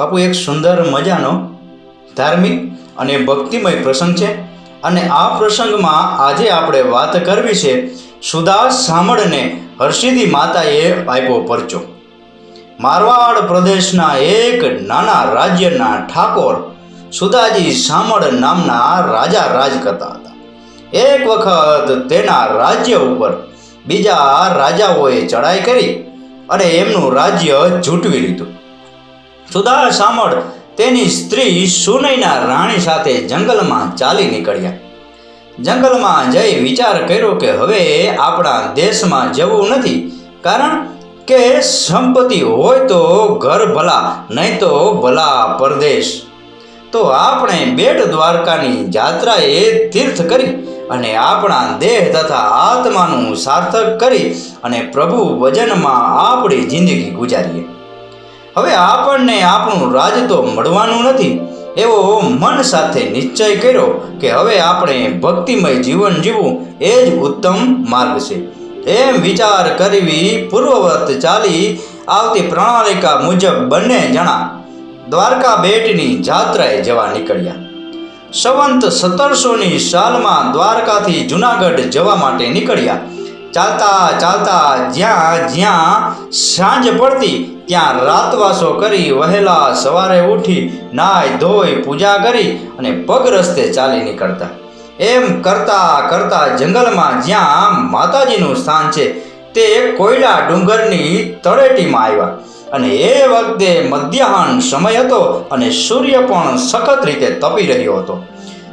બાપુ, એક સુંદર મજાનો ધાર્મિક અને ભક્તિમય પ્રસંગ છે અને આ પ્રસંગમાં આજે આપણે વાત કરવી છે સુદાસ સામળને હર્ષિદી માતાએ આપ્યો પરચો. મારવાડ પ્રદેશના એક નાના રાજ્યના ઠાકોર સુદાજી સામળ નામના રાજા રાજ કરતા હતા. એક વખત તેના રાજ્ય ઉપર બીજા રાજાઓએ ચડાઈ કરી અને એમનું રાજ્ય ઝૂંટવી લીધું. સુદા સામળ તેની સ્ત્રી સુનૈના રાણી સાથે જંગલમાં ચાલી નીકળ્યા. જંગલમાં જઈ વિચાર કર્યો કે હવે આપણા દેશમાં જવું નથી, કારણ કે સંપત્તિ હોય તો ઘર ભલા, નહીં તો ભલા પરદેશ. તો આપણે બેટ દ્વારકાની જાત્રાએ તીર્થ કરી અને આપણા દેહ તથા આત્માનું સાર્થક કરી અને પ્રભુ વજનમાં આપણી જિંદગી ગુજારીએ. હવે આપણને આપણું રાજ તો મળવાનું નથી. એવો મન સાથે નિશ્ચય કર્યો કે હવે આપણે ભક્તિમય જીવન જીવવું એ જ ઉત્તમ માર્ગ છે. એમ વિચાર કરવી પૂર્વવત ચાલી આવતી પ્રણાલિકા મુજબ બંને જણા દ્વારકા બેટની જાત્રાએ જવા નીકળ્યા. સંવંત સત્તરસોની સાલમાં દ્વારકાથી જુનાગઢ જવા માટે નીકળ્યા. ચાલતા ચાલતા જ્યાં જ્યાં સાંજ પડતી, ત્યાં રાતવાસો કરી વહેલા સવારે ઉઠી નાય ધોઈ પૂજા કરી અને પગ રસ્તે ચાલી નીકળતા. એમ કરતા કરતા જંગલમાં જ્યાં માતાજીનું સ્થાન છે, તે કોયલા ડુંગરની તળેટીમાં આવ્યા. અને એ વખતે મધ્યાહન સમય હતો અને સૂર્ય પણ સખત રીતે તપી રહ્યો હતો.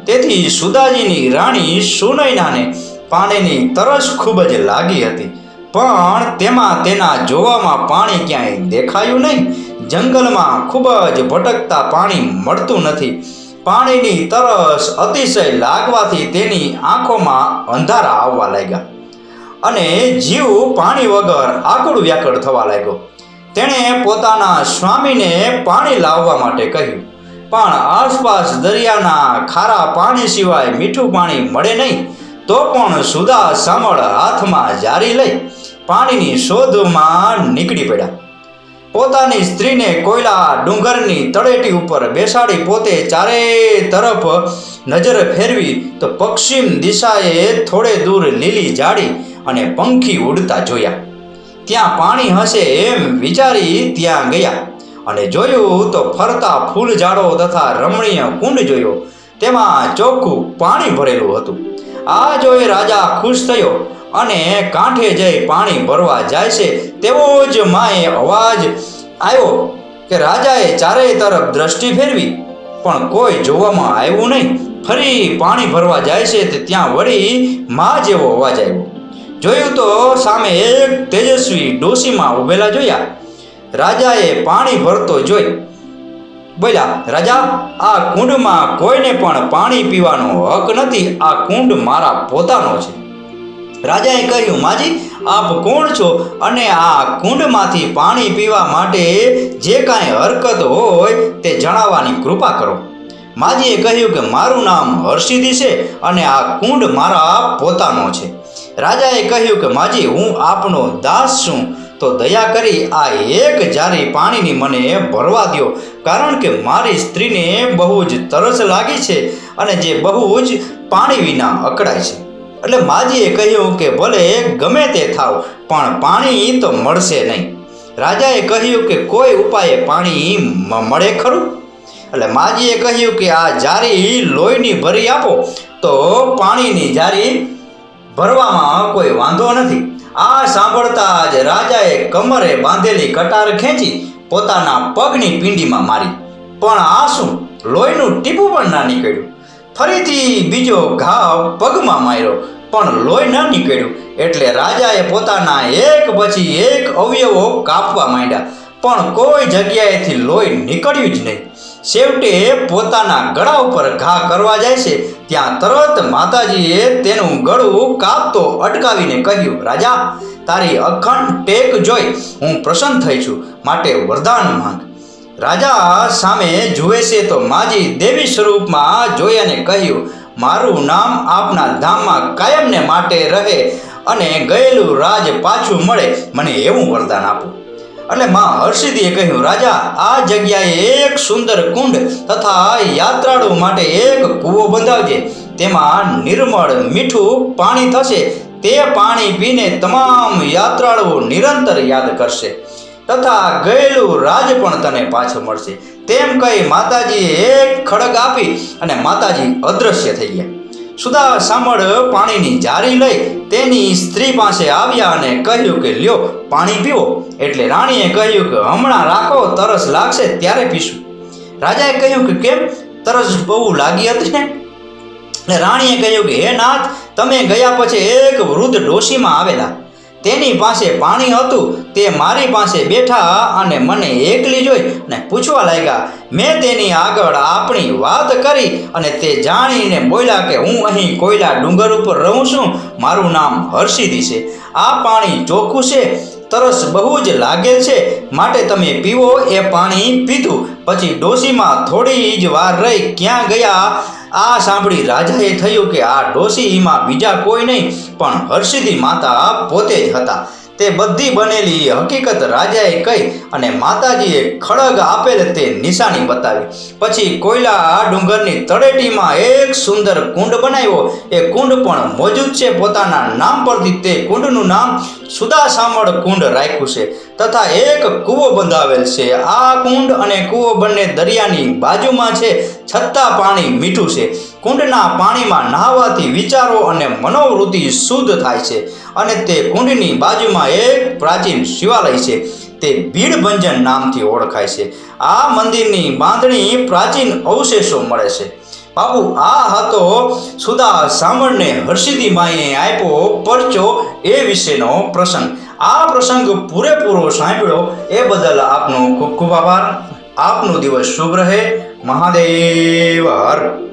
તેથી સુદાજીની રાણી સુનૈનાને પાણીની તરસ ખૂબ જ લાગી હતી. પણ તેમાં તેના જોવામાં પાણી ક્યાંય દેખાયું નહીં. જંગલમાં ખૂબ જ ભટકતા પાણી મળતું નથી. પાણીની તરસ અતિશય લાગવાથી તેની આંખોમાં અંધારા આવવા લાગ્યા. અને જીવ પાણી વગર આકુળ વ્યાકળ થવા લાગ્યો. તેણે પોતાના સ્વામીને પાણી લાવવા માટે કહ્યું, પણ આસપાસ દરિયાના ખારા પાણી સિવાય મીઠું પાણી મળે નહીં. તો પણ સુદા સામળ હાથમાં જારી લઈ પાણીની શોધમાં નીકળી પડ્યા. પોતાની સ્ત્રીને કોયલા ડુંગરની તળેટી ઉપર બેસાડી પોતે ચારે તરફ નજર ફેરવી તો પશ્ચિમ દિશાએ થોડે દૂર લીલી જાડી અને પંખી ઉડતા જોયા. ત્યાં પાણી હશે એમ વિચારી ત્યાં ગયા અને જોયું તો ફરતા ફૂલ ઝાડો તથા રમણીય કુંડ જોયો. તેમાં ચોખ્ખું પાણી ભરેલું હતું. આ જોઈ રાજા ખુશ થયો અને કાંઠે જઈ પાણી ભરવા જાય છે, તેવો જ માએ અવાજ આવ્યો કે રાજાએ ચારેય તરફ દ્રષ્ટિ ફેરવી, પણ કોઈ જોવામાં આવ્યું નહીં. ફરી પાણી ભરવા જાય છે તે ત્યાં વળી મા જેવો અવાજ આવ્યો. જોયું તો સામે એક તેજસ્વી ડોશીમાં ઉભેલા જોયા. રાજાએ પાણી ભરતો જોઈ બોલ્યા, રાજા, આ કુંડમાં કોઈને પણ પાણી પીવાનો હક નથી. આ કુંડ મારા પોતાનો છે. રાજાએ કહ્યું, માજી, આપ કોણ છો અને આ કુંડમાંથી પાણી પીવા માટે જે કાંઈ હરકત હોય તે જણાવવાની કૃપા કરો. માજીએ કહ્યું કે, મારું નામ હર્ષિદી છે અને આ કુંડ મારા પોતાનો છે. રાજાએ કહ્યું કે, માજી, હું આપનો દાસ છું. તો દયા કરી આ એક જારી પાણીની મને ભરવા દ્યો. કારણ કે મારી સ્ત્રીને બહુ જ તરસ લાગી છે અને જે બહુ જ પાણી વિના અકળાય છે. એટલે માજીએ કહ્યું કે ભલે ગમે તે થાવ, પણ પાણી તો મળશે નહીં. રાજાએ કહ્યું કે કોઈ ઉપાયે પાણી મળે ખરું? એટલે માજીએ કહ્યું કે આ જારી લોહીની ભરી આપો, તો પાણીની જારી ભરવામાં કોઈ વાંધો નથી. આ સાંભળતા જ રાજાએ કમરે બાંધેલી કટાર ખેંચી પોતાના પગની પીંડીમાં મારી. પણ આ શું? લોહીનું ટીપું પણ ના નીકળ્યું. ફરીથી બીજો ઘાવ પગમાં માર્યો, પણ લોહી ન નીકળ્યું. એટલે રાજાએ પોતાના એક પછી એક અવયવો કાપવા માંડ્યા. પણ કોઈ જગ્યાએથી લોહી નીકળ્યું જ નહીં. છેવટે પોતાના ગળા ઉપર ઘા કરવા જાય છે. ત્યાં તરત માતાજીએ તેનું ગળું કાપતો અટકાવીને કહ્યું, રાજા, તારી અખંડ ટેક જોઈ, હું પ્રસન્ન થઈ છું, માટે વરદાન માંગ. રાજા સામે જુએ છે તો માજી દેવી સ્વરૂપમાં જોઈ અને કહ્યું, મારું નામ આપના ધામમાં કાયમને માટે રહે અને ગયેલું રાજ પાછું મળે, મને એવું વરદાન આપો. એટલે માં હર્ષિદીએ કહ્યું, રાજા, આ જગ્યાએ એક સુંદર કુંડ તથા યાત્રાળુ માટે એક કૂવો બંધાવજે. તેમાં નિર્મળ મીઠું પાણી થશે. તે પાણી પીને તમામ યાત્રાળુઓ નિરંતર યાદ કરશે. તથા ગયેલું રાજ પણ તને પાછું મળશે. તેમ કહી માતાજીએ એક ખડગ આપી અને માતાજી અદૃશ્ય થઈ ગયા. સુદા સામળ પાણીની જારી લઈ તેની સ્ત્રી પાસે આવ્યા અને કહ્યું કે, લ્યો, પાણી પીવો. એટલે રાણીએ કહ્યું કે, હમણાં રાખો, તરસ લાગશે, ત્યારે પીશું. રાજાએ કહ્યું કે, કેમ? તરસ બહુ લાગી હતી ને? એટલે રાણીએ કહ્યું કે, હે નાથ, તમે ગયા પછી એક વૃદ્ધ ડોશીમાં આવેલા. તેની પાસે પાણી હતું, તે મારી પાસે બેઠા અને મને એકલી જોઈ ને પૂછવા લાગ્યા, મેં તેની આગળ આપણી વાત કરી અને તે જાણીને બોલ્યા કે હું અહીં કોયલા ડુંગર ઉપર રહું છું, મારું નામ હર્ષિદી છે. આ પાણી ચોખ્ખું છે, તરસ બહુ જ લાગે છે, માટે તમે પીવો એ પાણી પીધું, પછી ડોશીમાં થોડી જ વાર રહી ક્યાં ગયા આ સાંભળી રાજાએ થયું કે આ ડોશીમાં બીજા કોઈ નહીં, પણ હર્ષિદી માતા પોતે જ હતા. તે બધી બનેલી હકીકત રાજાએ કહી અને માતાજીએ ખડગ આપેલ તે નિશાની બતાવી. પછી કોયલા ડુંગરની તળેટીમાં એક સુંદર કુંડ બનાવ્યો. એ કુંડ પણ મોજૂદ છે પોતાના નામ પરથી. તે કુંડનું નામ સુદાસામળ કુંડ રાખ્યું છે તથા એક કૂવો બંધાવેલ છે. આ કુંડ અને કૂવો બંને દરિયાની બાજુમાં છે છતાં પાણી મીઠું છે. કુંડના પાણીમાં નહાવાથી વિચારો અને મનોવૃત્તિ શુદ્ધ થાય છે અને તે કુંડની બાજુમાં એક પ્રાચીન શિવાલય છે. તે ભીડભંજન નામથી ઓળખાય છે. આ મંદિરની બાંધણી પ્રાચીન અવશેષો મળે છે. બાપુ, આ હતો સુદા સામળને હર્ષિદી માઈએ આપ્યો પરચો એ વિશેનો પ્રસંગ. આ પ્રસંગ પૂરેપૂરો સાંભળ્યો. એ બદલ આપનો ખૂબ ખૂબ આભાર. આપનો દિવસ શુભ રહે. મહાદેવ, હર.